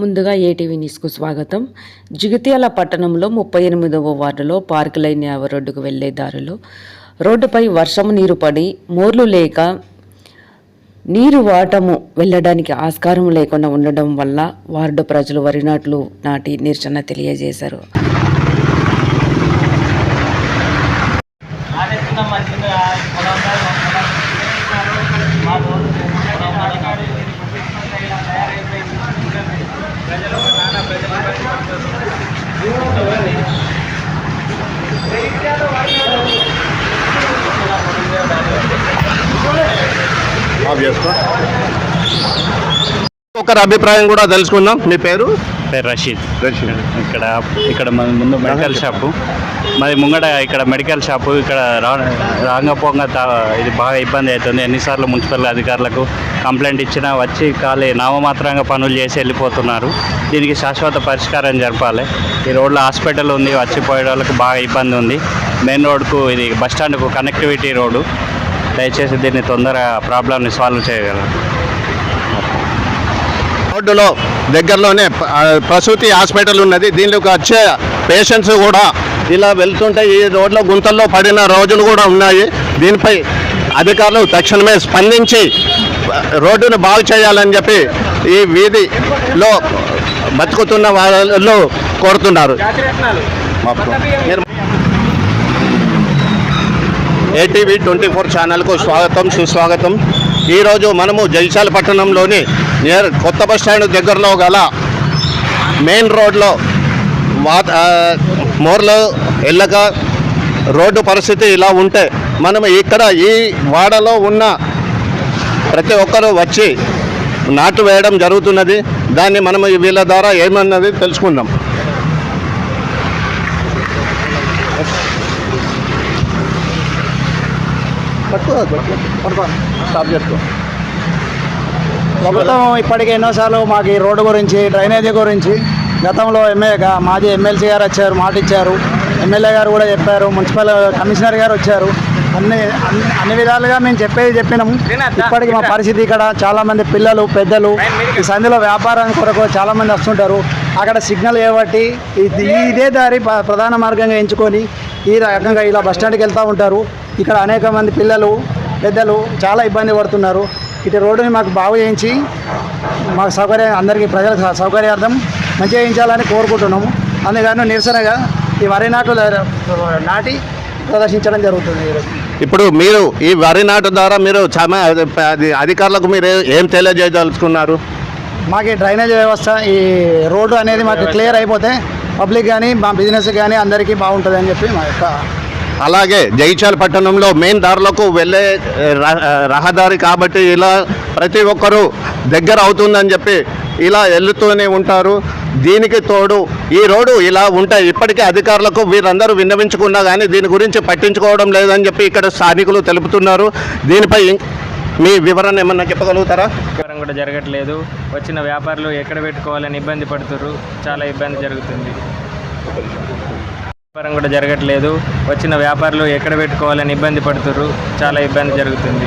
ముందుగా ఏటీవీ న్యూస్కు స్వాగతం. జగిత్యాల పట్టణంలో ముప్పై ఎనిమిదవ వార్డులో పార్క్ లైన్ యావ రోడ్డుకు వెళ్ళే దారిలో రోడ్డుపై వర్షం నీరు పడి మోర్లు లేక నీరు వాటము వెళ్ళడానికి ఆస్కారం లేకుండా ఉండడం వల్ల వార్డు ప్రజలు వరి నాట్లు నాటి నిరసన తెలియజేశారు. ఒకరి అభిప్రాయం కూడా తెలుసుకుందాం. మీ పేరు? పేరు రషీద్. ఇక్కడ ఇక్కడ మన ముందు మెడికల్ షాపు మరి ముంగడ ఇక్కడ మెడికల్ షాపు ఇక్కడ రా రాంగపోంగ ఇది బాగా ఇబ్బంది అవుతుంది ఎన్నిసార్లు మున్సిపల్ అధికారులకు కంప్లైంట్ ఇచ్చినా వచ్చి ఖాళీ నామమాత్రంగా పనులు చేసి వెళ్ళిపోతున్నారు. దీనికి శాశ్వత పరిష్కారం జరపాలి. ఈ రోడ్లో హాస్పిటల్ ఉంది వచ్చిపోయే వాళ్ళకి బాగా ఇబ్బంది ఉంది. మెయిన్ రోడ్కు ఇది బస్ స్టాండ్కు కనెక్టివిటీ రోడ్డు. దయచేసి దీన్ని తొందరగా ప్రాబ్లమ్ని సాల్వ్ చేయగలరు. రోడ్డులో దగ్గరలోనే ప్రసూతి హాస్పిటల్ ఉన్నది. దీనిలోకి వచ్చే పేషెంట్స్ కూడా ఇలా వెళ్తుంటే ఈ రోడ్లో గుంతల్లో పడిన రోజులు కూడా ఉన్నాయి. దీనిపై అధికారులు తక్షణమే స్పందించి రోడ్డును బాగు చేయాలని చెప్పి ఈ వీధిలో బతుకుతున్న వాళ్ళు కోరుతున్నారు. మీరు- ఏటీవీ ట్వంటీ ఫోర్ ఛానల్కు స్వాగతం సుస్వాగతం. ఈరోజు మనము జైశాల పట్టణంలోని నియర్ కొత్త బస్ స్టాండ్ దగ్గరలో గల మెయిన్ రోడ్లో వాత మోర్లో వెళ్ళక రోడ్డు పరిస్థితి ఇలా ఉంటే మనం ఇక్కడ ఈ వాడలో ఉన్న ప్రతి ఒక్కరూ వచ్చి నాటు వేయడం జరుగుతున్నది. దాన్ని మనం వీళ్ళ ద్వారా ఏమన్నది తెలుసుకుందాం. స్టాప్ చేసుకో. ప్రభుత్వం ఇప్పటికే ఎన్నోసార్లు మాకు ఈ రోడ్డు గురించి డ్రైనేజీ గురించి గతంలో ఎమ్మెల్యే మాజీ ఎమ్మెల్సీ గారు వచ్చారు మాట ఇచ్చారు. ఎమ్మెల్యే గారు కూడా చెప్పారు మున్సిపల్ కమిషనర్ గారు వచ్చారు. అన్ని అన్ని విధాలుగా మేము చెప్పేది చెప్పినాము. ఇప్పటికి మా పరిస్థితి ఇక్కడ చాలా మంది పిల్లలు పెద్దలు ఈ సంధిలో వ్యాపారం కొరకు చాలా మంది వస్తుంటారు. అక్కడ సిగ్నల్ ఏబట్టి ఇది ఇదే దారి ప్ర- ప్రధాన మార్గంగా ఎంచుకొని ఈ రకంగా ఇలా బస్ స్టాండ్కి వెళ్తూ ఉంటారు. ఇక్కడ అనేక మంది పిల్లలు పెద్దలు చాలా ఇబ్బంది పడుతున్నారు. ఇటు రోడ్డుని మాకు బాగు చేయించి మాకు సౌకర్యం అందరికీ ప్రజలకు సౌ- సౌకర్యార్థం మంచిగా చేయించాలని కోరుకుంటున్నాము. అందుకని నిరసనగా ఈ వరి నాట్లు ద- నాటి ప్రదర్శించడం జరుగుతుంది ఇప్పుడు మీరు ఈ వరి నాటు ద్వారా మీరు అధికారులకు మీరు ఏం తెలియజేయదలుచుకున్నారు? మాకు ఈ డ్రైనేజ్ వ్యవస్థ ఈ రోడ్డు అనేది మాకు క్లియర్ అయిపోతే పబ్లిక్ కానీ మా బిజినెస్ కానీ అందరికీ బాగుంటుంది అని చెప్పి మా యొక్క అలాగే జైచాల్ పట్టణంలో మెయిన్ దారులకు వెళ్ళే రహదారి కాబట్టి ఇలా ప్రతి ఒక్కరూ దగ్గర అవుతుందని చెప్పి ఇలా వెళ్తూనే ఉంటారు. దీనికి తోడు ఈ రోడ్డు ఇలా ఉంటాయి. ఇప్పటికే అధికారులకు వీరందరూ విన్నవించుకున్నా కానీ దీని గురించి పట్టించుకోవడం లేదని చెప్పి ఇక్కడ స్థానికులు తెలుపుతున్నారు. దీనిపై మీ వివరణ ఏమన్నా చెప్పగలుగుతారా? వివరం కూడా జరగట్లేదు. వచ్చిన వ్యాపారులు ఎక్కడ పెట్టుకోవాలని ఇబ్బంది పడుతుర్రు. చాలా ఇబ్బంది జరుగుతుంది. వ్యాపారం కూడా జరగట్లేదు. వచ్చిన వ్యాపారులు ఎక్కడ పెట్టుకోవాలని ఇబ్బంది పడుతుర్రు. చాలా ఇబ్బంది జరుగుతుంది.